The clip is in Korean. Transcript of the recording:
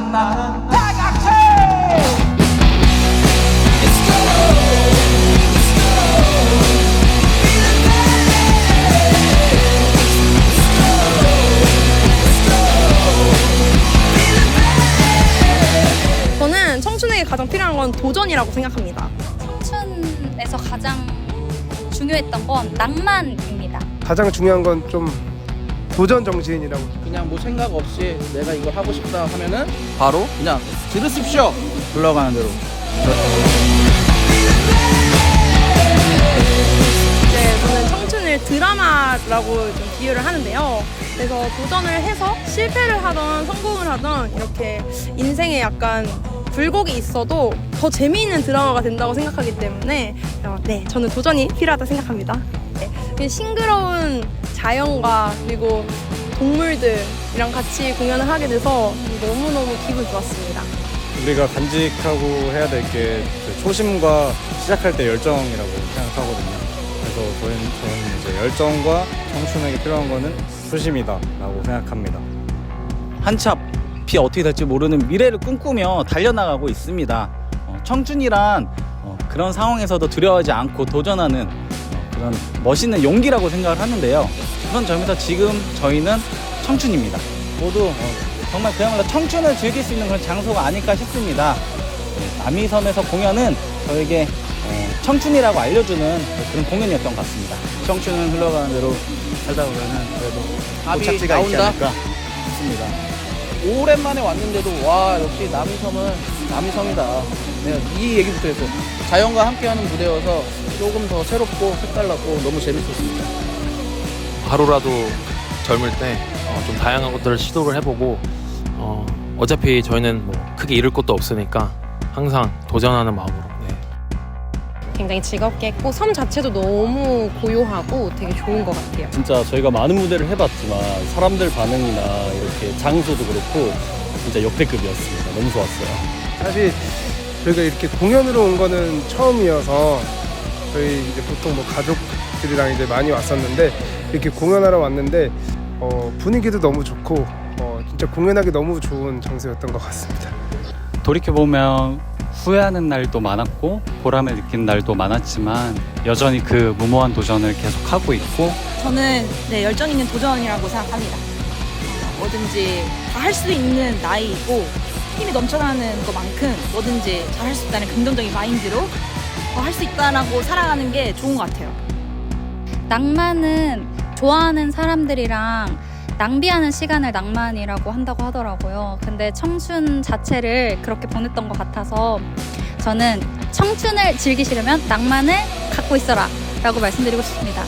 나나 다 같이 저는 청춘에게 가장 필요한 건 도전이라고 생각합니다. 청춘에서 가장 중요했던 건 낭만입니다. 가장 중요한 건 좀 도전 정신이라고 그냥 뭐 생각 없이 내가 이거 하고 싶다 하면은 바로 그냥 들으십시오 흘러가는 대로 네, 저는 청춘을 드라마라고 좀 비유를 하는데요. 그래서 도전을 해서 실패를 하던 성공을 하던 이렇게 인생에 약간 굴곡이 있어도 더 재미있는 드라마가 된다고 생각하기 때문에 어, 네, 저는 도전이 필요하다 생각합니다. 네, 그 싱그러운 자연과 그리고 동물들이랑 같이 공연을 하게 돼서 너무너무 기분 좋았습니다. 우리가 간직하고 해야 될 게 초심과 시작할 때 열정이라고 생각하거든요. 그래서 저희는, 저는 이제 열정과 청춘에게 필요한 거는 초심이다라고 생각합니다. 한참 비 어떻게 될지 모르는 미래를 꿈꾸며 달려나가고 있습니다. 어, 청춘이란 어, 그런 상황에서도 두려워하지 않고 도전하는 어, 그런 멋있는 용기라고 생각을 하는데요. 그런 점에서 지금 저희는 청춘입니다. 모두 어, 정말 그야말로 청춘을 즐길 수 있는 그런 장소가 아닐까 싶습니다. 네, 남이섬에서 공연은 저에게 어, 청춘이라고 알려주는 그런 공연이었던 것 같습니다. 청춘은 흘러가는 대로 살다 보면은 그래도 목적지가 있지 않을까 싶습니다. 오랜만에 왔는데도 와 역시 남이섬은 남이섬이다. 내가 이 얘기부터 했어요. 자연과 함께하는 무대여서 조금 더 새롭고 색달랐고 너무 재밌었습니다. 하루라도 젊을 때 좀 다양한 것들을 시도를 해보고 어, 어차피 저희는 뭐 크게 잃을 것도 없으니까 항상 도전하는 마음으로 네, 굉장히 즐겁게 했고 섬 자체도 너무 고요하고 되게 좋은 것 같아요. 진짜 저희가 많은 무대를 해봤지만 사람들 반응이나 이렇게 장소도 그렇고 진짜 역대급이었습니다. 너무 좋았어요. 사실 저희가 이렇게 공연으로 온 거는 처음이어서 저희 이제 보통 뭐 가족들이랑 이제 많이 왔었는데 이렇게 공연하러 왔는데 어, 분위기도 너무 좋고 어, 진짜 공연하기 너무 좋은 장소였던 것 같습니다. 돌이켜보면 후회하는 날도 많았고 보람을 느낀 날도 많았지만 여전히 그 무모한 도전을 계속하고 있고 저는 네, 열정 있는 도전이라고 생각합니다. 어, 뭐든지 다 할 수 있는 나이이고 힘이 넘쳐나는 것만큼 뭐든지 잘 할 수 있다는 긍정적인 마인드로 어, 할수 있다라고 살아가는 게 좋은 것 같아요. 낭만은 좋아하는 사람들이랑 낭비하는 시간을 낭만이라고 한다고 하더라고요. 근데 청춘 자체를 그렇게 보냈던 것 같아서 저는 청춘을 즐기시려면 낭만을 갖고 있어라 라고 말씀드리고 싶습니다.